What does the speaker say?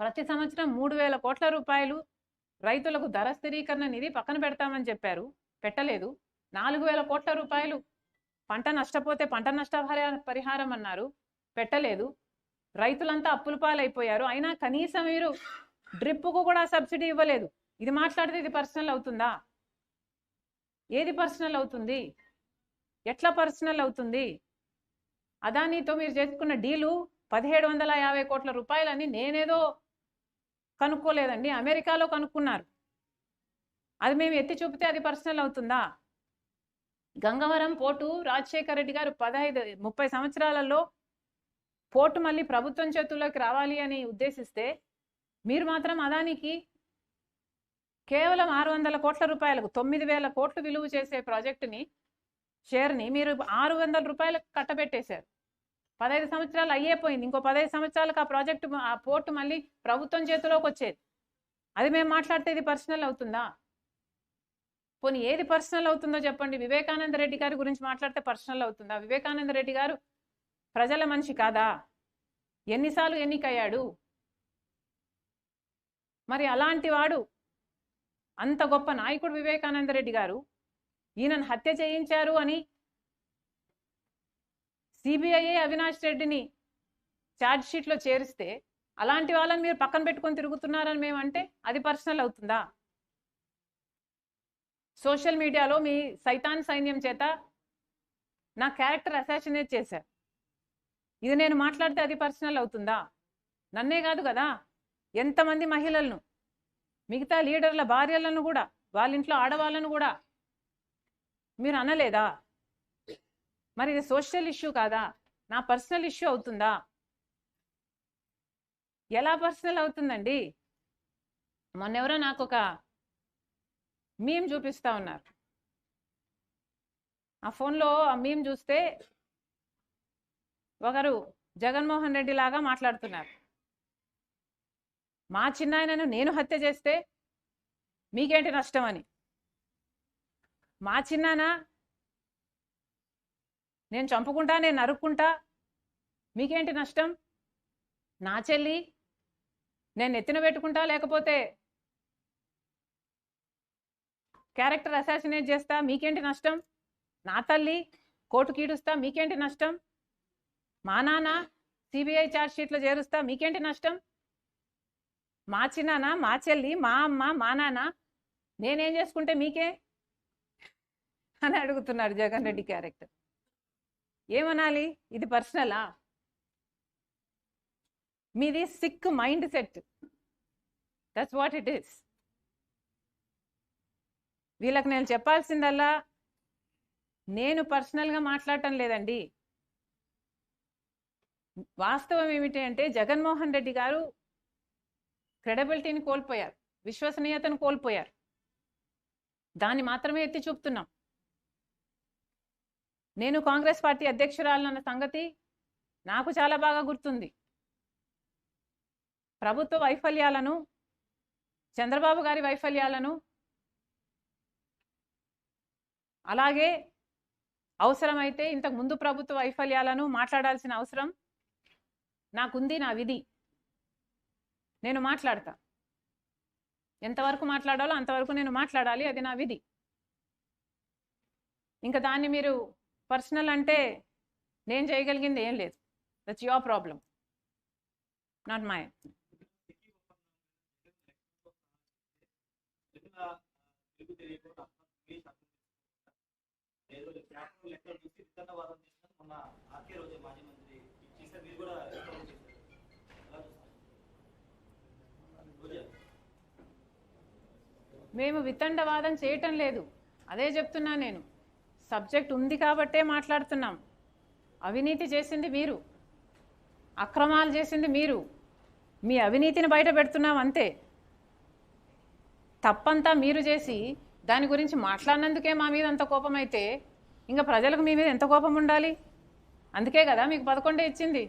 ప్రతి సంవత్సరం మూడు వేల కోట్ల రూపాయలు రైతులకు ధర స్థిరీకరణ నిధి పక్కన పెడతామని చెప్పారు. పెట్టలేదు. నాలుగు వేల కోట్ల రూపాయలు పంట నష్టపోతే పంట నష్ట పరిహారం అన్నారు. పెట్టలేదు. రైతులంతా అప్పుల పాలైపోయారు. అయినా కనీసం మీరు డ్రిప్పుకు కూడా సబ్సిడీ ఇవ్వలేదు. ఇది మాట్లాడితే ఇది పర్సనల్ అవుతుందా? ఏది పర్సనల్ అవుతుంది? ఎట్లా పర్సనల్ అవుతుంది? అదానీతో మీరు చేసుకున్న డీలు పదిహేడు వందల యాభై కోట్ల రూపాయలని నేనేదో కనుక్కోలేదండి. అమెరికాలో కనుక్కున్నారు. అది మేము ఎత్తి చూపితే అది పర్సనల్ అవుతుందా? గంగవరం పోర్టు రాజశేఖర రెడ్డి గారు పదహైదు ముప్పై సంవత్సరాలలో పోర్టు మళ్ళీ ప్రభుత్వం చేతుల్లోకి రావాలి అని ఉద్దేశిస్తే మీరు మాత్రం అదానికి కేవలం ఆరు వందల కోట్ల రూపాయలకు తొమ్మిది వేల కోట్లు విలువ చేసే ప్రాజెక్టుని షేర్ని మీరు ఆరు వందల రూపాయలకు కట్టబెట్టేశారు. పదహైదు సంవత్సరాలు అయ్యేపోయింది. ఇంకో పదహైదు సంవత్సరాలకు ఆ ప్రాజెక్టు ఆ పోర్టు మళ్ళీ ప్రభుత్వం చేతిలోకి వచ్చేది. అది మేము మాట్లాడితే ఇది పర్సనల్ అవుతుందా? పోనీ ఏది పర్సనల్ అవుతుందో చెప్పండి. వివేకానంద రెడ్డి గారి గురించి మాట్లాడితే పర్సనల్ అవుతుందా? వివేకానంద రెడ్డి గారు ప్రజల మనిషి కాదా? ఎన్నిసార్లు ఎన్నికయ్యాడు? మరి అలాంటి వాడు అంత గొప్ప నాయకుడు వివేకానంద రెడ్డి గారు. ఈయనను హత్య చేయించారు అని సిబిఐ అవినాష్ రెడ్డిని ఛార్జ్ షీట్లో చేరిస్తే అలాంటి వాళ్ళని మీరు పక్కన పెట్టుకొని తిరుగుతున్నారని మేమంటే అది పర్సనల్ అవుతుందా? సోషల్ మీడియాలో మీ సైతాన్ సైన్యం చేత నా క్యారెక్టర్ అసాసినేట్ చేశారు. ఇది నేను మాట్లాడితే అది పర్సనల్ అవుతుందా? నన్నే కాదు కదా? ఎంతమంది మహిళలను మిగతా లీడర్ల భార్యలను కూడా వాళ్ళ ఇంట్లో ఆడవాళ్ళను కూడా మీరు అనలేదా? మరి ఇది సోషల్ ఇష్యూ కాదా? నా పర్సనల్ ఇష్యూ అవుతుందా? ఎలా పర్సనల్ అవుతుందండి? మొన్నెవరో నాకు ఒక మీమ్ చూపిస్తా ఉన్నారు. ఆ ఫోన్లో ఆ మీమ్ చూస్తే ఒకరు జగన్మోహన్ రెడ్డి లాగా మాట్లాడుతున్నారు. మా చిన్నాయనను నేను హత్య చేస్తే మీకేంటి నష్టం అని? మా చిన్నానా నేను చంపుకుంటా నేను నరుక్కుంటా? మీకేంటి నష్టం? నా చెల్లి నేను ఎత్తిన పెట్టుకుంటా లేకపోతే క్యారెక్టర్ అసాసినేట్ చేస్తా? మీకేంటి నష్టం? నా తల్లి కోర్టు కీడుస్తా? మీకేంటి నష్టం? మా నాన్న సిబిఐ ఛార్జ్ షీట్లో చేరుస్తా? మీకేంటి నష్టం? మా చిన్నాన్న మా చెల్లి మా అమ్మ మా నాన్న నేనేం చేసుకుంటే మీకే? అని అడుగుతున్నారు జగన్ రెడ్డి క్యారెక్టర్. ఏమనాలి? ఇది పర్సనలా? మీది sick mind set. That's what it is వీళ్ళకి నేను చెప్పాల్సిందల్లా నేను పర్సనల్గా మాట్లాడటం లేదండి. వాస్తవం ఏమిటి అంటే జగన్మోహన్ రెడ్డి గారు క్రెడబిలిటీని కోల్పోయారు విశ్వసనీయతను కోల్పోయారు. దాన్ని మాత్రమే ఎత్తి చూపుతున్నాం. నేను కాంగ్రెస్ పార్టీ అధ్యక్షురాలన్న సంగతి నాకు చాలా బాగా గుర్తుంది. ప్రభుత్వ వైఫల్యాలను చంద్రబాబు గారి వైఫల్యాలను అలాగే అవసరమైతే ఇంతకు ముందు ప్రభుత్వ వైఫల్యాలను మాట్లాడాల్సిన అవసరం నాకుంది నా విధి. నేను మాట్లాడతా. ఎంతవరకు మాట్లాడాలో అంతవరకు నేను మాట్లాడాలి అది నా విధి. ఇంకా దాన్ని మీరు పర్సనల్ అంటే నేను చేయగలిగింది ఏం లేదు. That's your problem not my మేము వితండవాదం చేయటం లేదు. అదే చెప్తున్నా నేను. సబ్జెక్ట్ ఉంది కాబట్టే మాట్లాడుతున్నాం. అవినీతి చేసింది మీరు. అక్రమాలు చేసింది మీరు. మీ అవినీతిని బయట పెడుతున్నాం అంతే. తప్పంతా మీరు చేసి దాని గురించి మాట్లాడినందుకే మా మీద అంత కోపం అయితే ఇంకా ప్రజలకు మీ మీద ఎంత కోపం ఉండాలి? అందుకే కదా మీకు పదకొండే ఇచ్చింది.